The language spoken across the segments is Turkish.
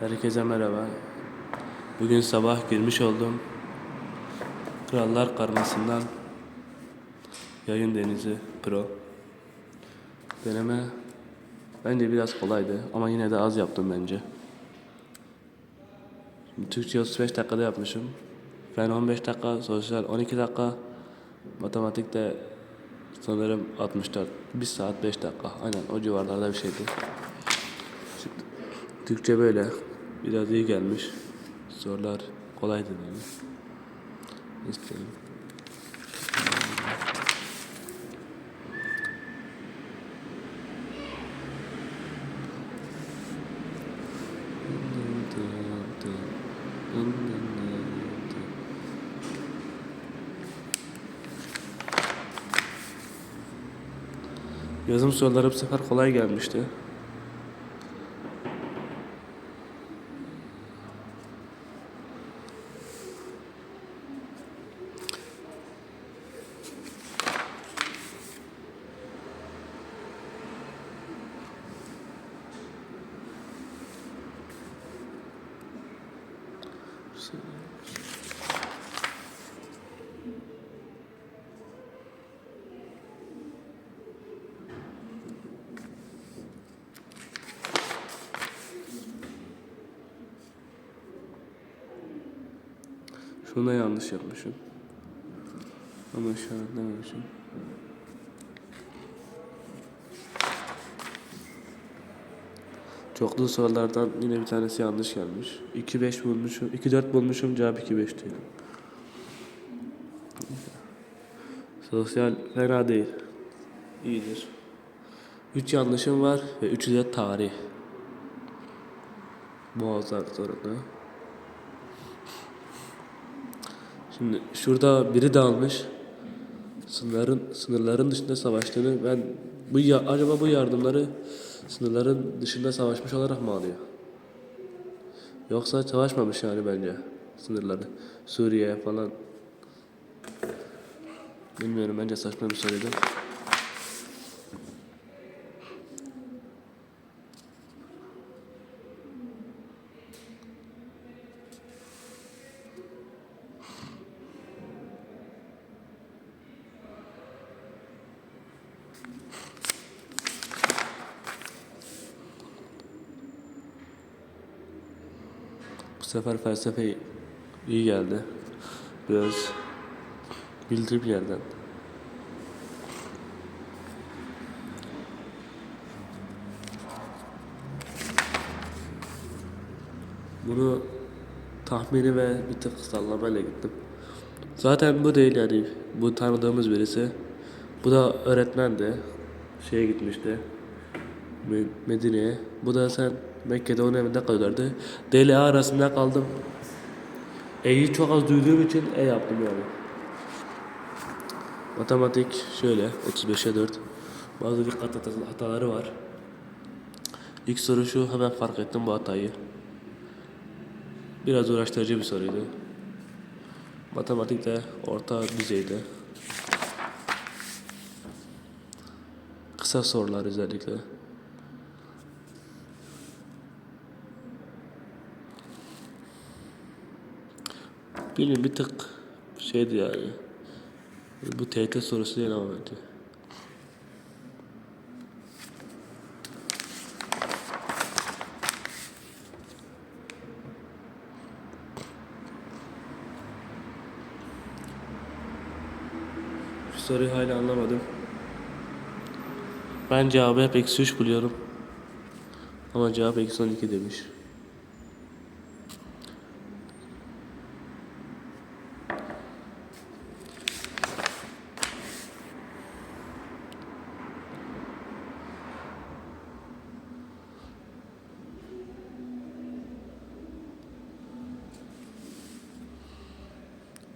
Herkese merhaba. Bugün sabah girmiş oldum. Krallar Karması'ndan Yayın Denizi Pro. Deneme bence biraz kolaydı ama yine de az yaptım bence. Şimdi Türkçe 35 dakikada yapmışım. Fen 15 dakika, sosyal 12 dakika, matematik de sanırım 64. 1 saat 5 dakika. Aynen o civarlarda bir şeydi. Türkçe böyle. Biraz iyi gelmiş. Sorular kolaydı yani. İstedim. Yazım soruları bu sefer kolay gelmişti. Şunu da yanlış yapmışım. Ama işaretlememişim. Çoklu sorulardan yine bir tanesi yanlış gelmiş. 2-5 bulmuşum. 2-4 bulmuşum. Cevap 2-5 diyor. Sosyal fena değil. İyidir. 3 yanlışım var ve 3'ü de tarih. Boğazlar sorunu. Şimdi şurada biri dalmış. Sınırların sınırların dışında savaştığını ben bu ya, acaba bu yardımları sınırların dışında savaşmış olarak mı alıyor? Yoksa savaşmamış yani bence sınırları. Suriye falan. Bilmiyorum bence saçma bir soruydu. Bu sefer felsefe iyi geldi. Biraz bildiğim yerden. Bunu tahmini ve bir tık sallamayla gittim. Zaten bu değil yani. Bu tanıdığımız birisi. Bu da öğretmendi. Şeye gitmişti. Me- Medine'ye. Bu da sen Mekke'de onun evinde kalıyorlardı. DLA arasında kaldım. E'yi çok az duyduğum için E yaptım yani. Matematik şöyle 35'e 4. Bazı dikkat hata- hataları var. İlk soru şu hemen fark ettim bu hatayı. Biraz uğraştırıcı bir soruydu. Matematik de orta düzeyde. Kısa sorular özellikle. Bilmiyorum bir tık şeydi yani. Bu TYT sorusu değil ama bence. Soruyu hala anlamadım. Ben cevabı hep eksi 3 buluyorum. Ama cevap eksi 12 demiş.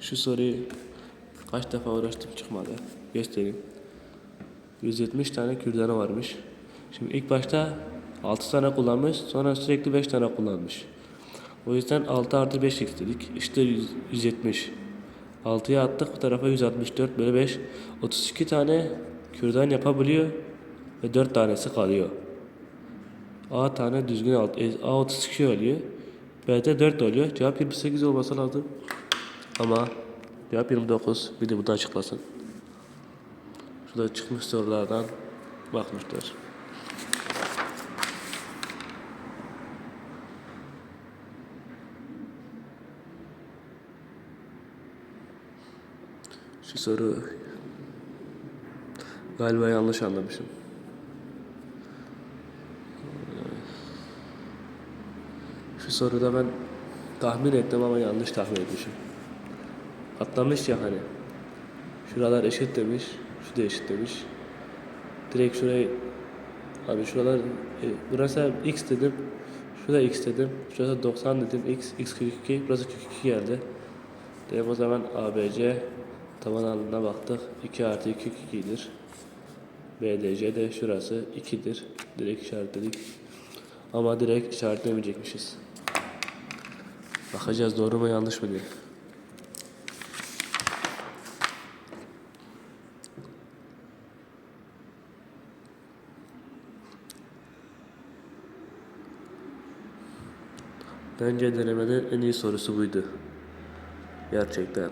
Şu soruyu kaç defa uğraştım çıkmadı. Göstereyim. 170 tane kürdanı varmış. Şimdi ilk başta 6 tane kullanmış, sonra sürekli 5 tane kullanmış. O yüzden 6 artı 5 x dedik. İşte 100 170. 6'ya attık bu tarafa 164 bölü 5. 32 tane kürdan yapabiliyor ve 4 tanesi kalıyor. A tane düzgün alt, e, A 32 oluyor. B'de 4 oluyor. Cevap 28 olması lazım. Ama cevap 29. Bir de bu da açıklasın. Şurada çıkmış sorulardan bakmışlar. Şu soru galiba yanlış anlamışım. Şu soruda ben tahmin ettim ama yanlış tahmin etmişim. Atlamış ya hani. Şuralar eşit demiş, şu eşit demiş. Direkt şurayı abi şuralar e, burası x dedim. Şurada x dedim. Şurası 90 dedim. x x 42. Burası 42 geldi. Dedim o zaman ABC taban alanına baktık. 2 artı 2 2'dir. BDC de şurası 2'dir. Direkt işaretledik. Ama direkt işaretlemeyecekmişiz. Bakacağız doğru mu yanlış mı diye. Bence denemenin en iyi sorusu buydu. Gerçekten.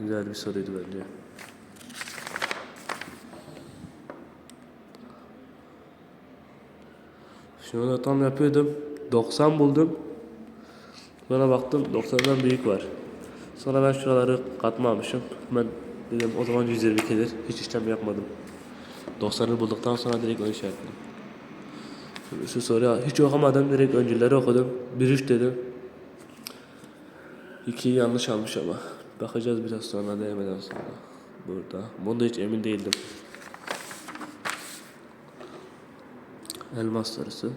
Güzel bir soruydu bence. Şunu da tam yapıyordum. 90 buldum. Sonra baktım 90'dan büyük var. Sonra ben şuraları katmamışım. Ben dedim o zaman 122'dir. Hiç işlem yapmadım. 90'ı bulduktan sonra direkt onu işaretledim. Şu, şu soruyu hiç okumadım. Direkt öncüleri okudum. 1-3 dedim. 2'yi yanlış almış ama. Bakacağız biraz sonra değmeden sonra. Burada. Bunda hiç emin değildim. Elmas sorusu.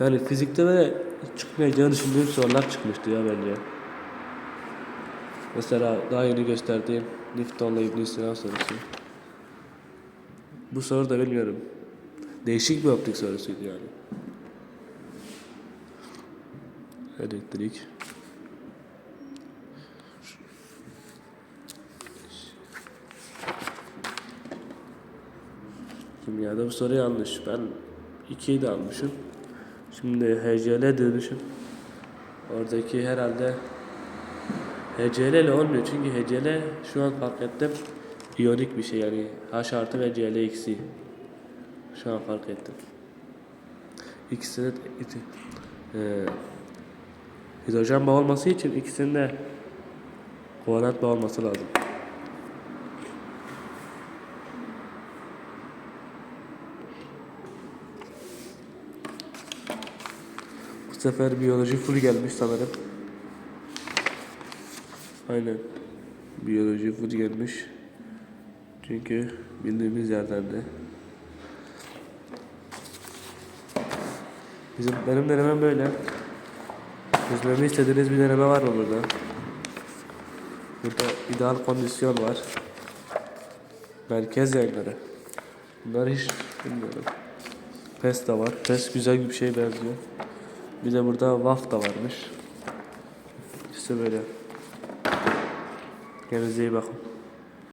Yani fizikte ve çıkmayacağını düşündüğüm sorular çıkmıştı ya bence. Mesela daha yeni gösterdiğim Newton'la İbn Sina sorusu. Bu soru da bilmiyorum. Değişik bir optik sorusuydu yani. Elektrik. Kimyada bu soru yanlış. Ben 2'yi de almışım. Şimdi HCl demişim. Oradaki herhalde HCl ile olmuyor çünkü HCl şu an fark ettim iyonik bir şey yani H artı ve Cl eksi. Şu an fark ettim. İkisinin e, hidrojen bağı olması için ikisinin de kovalent bağı olması lazım. Bu sefer biyoloji full gelmiş sanırım. Aynen. Biyoloji full gelmiş. Çünkü bildiğimiz yerden de. Bizim benim denemem böyle. Çözmemi istediğiniz bir deneme var mı burada? Burada ideal kondisyon var. Merkez yayınları. Bunları hiç bilmiyorum. PES de var. PES güzel bir şey benziyor. Bir de burada WAF da varmış. İşte böyle. Kendinize iyi bakın.